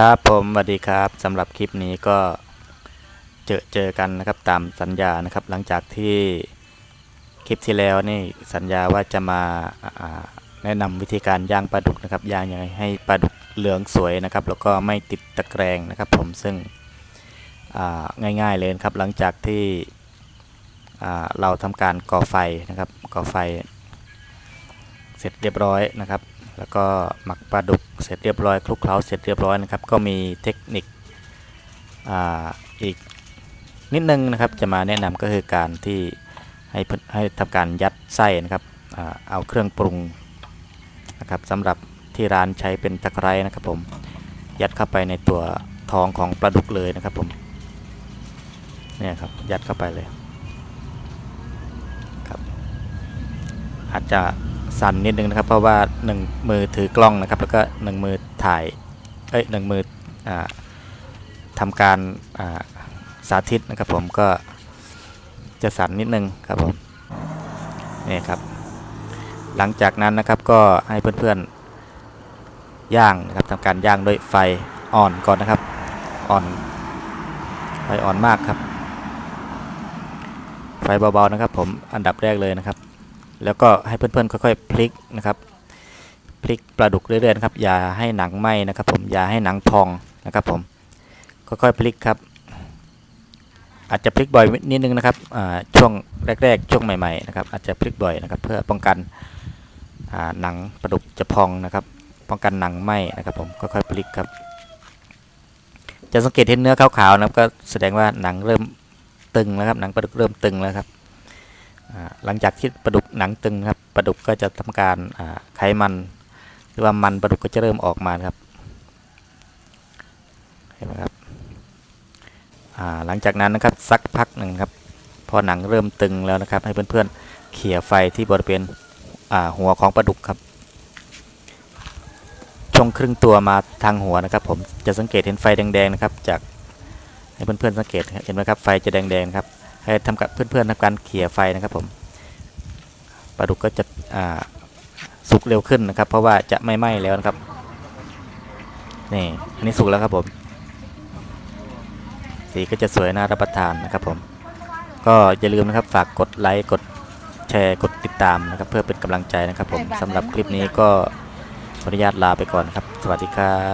ครับผมสวัสดีครับสำหรับคลิปนี้ก็เจอเจอกันนะครับตามสัญญานะครับ หลังจากที่คลิปที่แล้วนี่สัญญาว่าจะมาาแนะนำวิธีการย่างปลาดุกนะครับย่างยังไงให้ปลาดุกเหลืองสวยนะครับ แล้วก็ไม่ติดตะแกรงนะครับ ผมซึ่งง่ายๆเลยครับ หลังจากที่เราทำการก่อไฟนะครับก่อไฟ เสร็จเรียบร้อยนะครับ แล้วก็หมักปลาดุกเสร็จเรียบร้อยคลุกเคล้าเสร็จเรียบร้อยนะครับ ก็มีเทคนิคออีกนิดนึงนะครับ จะมาแนะนำก็คือการที่ให้ให้ทำการยัดไส้นะครับอเอาเครื่องปรุงนะครับสำหรับที่ร้านใช้เป็นตะไคร้นะครับผมยัดเข้าไปในตัวท้องของปลาดุกเลยนะครับผมเนี่ยครับยัดเข้าไปเลยครับอาจจะ สั่นนิดนึงนะครับ เพราะว่าหนึ่งมือถือกล้องนะครับ แล้วก็หนึ่งมือถ่าย เอ้ยหนึ่งมืออ่าทำการอ่าสาธิตนะครับ ผมก็จะสั่นนิดนึงครับผมนี่ครับ หลังจากนั้นนะครับก็ให้เพื่อนๆย่างนะครับทำการย่างด้วยไฟอ่อนก่อนนะครับ อ่อนไฟอ่อนมากครับ ไฟเบาๆนะครับ ผมอันดับแรกเลยนะครับ แล้วก็ให้เพื่อนๆค่อยๆพลิกนะครับพลิกปลาดุกเรื่อยๆนะครับอย่าให้หนังไหมนะครับ ผมอย่าให้หนังพองนะครับผมค่อยๆพลิกครับ อาจจะพลิกบ่อยนิดนึงนะครับช่วงแรก ๆ ช่วงใหม่ๆนะครับอาจจะพลิกบ่อยนะครับ เพื่อป้องกันหนังปลาดุกจะพองนะครับ ป้องกันหนังไหมนะครับผมค่อยๆพลิกครับ จะสังเกตเห็นเนื้อขาวๆนะครับก็แสดงว่าหนังเริ่มตึงแล้วครับหนังปลาดุกเริ่มตึงแล้วครับ หลังจากที่ปลาดุกหนังตึงครับปลาดุกก็จะทำการไขมัน หรือว่ามันปลาดุกก็จะเริ่มออกมาครับเห็นไหมครับหลังจากนั้นนะครับสักพักหนึ่งครับ พอหนังเริ่มตึงแล้วนะครับ ให้เพื่อนๆเขี่ยไฟที่บริเวณหัวของปลาดุกครับช่วงครึ่งตัวมาทางหัวนะครับ ผมจะสังเกตเห็นไฟแดงๆนะครับ จากให้เพื่อนๆสังเกตเห็นไหมครับไฟจะแดงๆครับ ให้ทำกับเพื่อนๆทำการเขี่ยไฟนะครับผมปลาดุกก็จะอ่าสุกเร็วขึ้นนะครับ เพราะว่าจะไม่ไหม้แล้วนะครับนี่อันนี้สุกแล้วครับผม สีก็จะสวยน่ารับประทานนะครับผม ก็อย่าลืมนะครับฝากกดไลค์กดแชร์กดติดตามนะครับ เพื่อเป็นกำลังใจนะครับผมสำหรับคลิปนี้ก็ขออนุญาตลาไปก่อนครับ สวัสดีครับ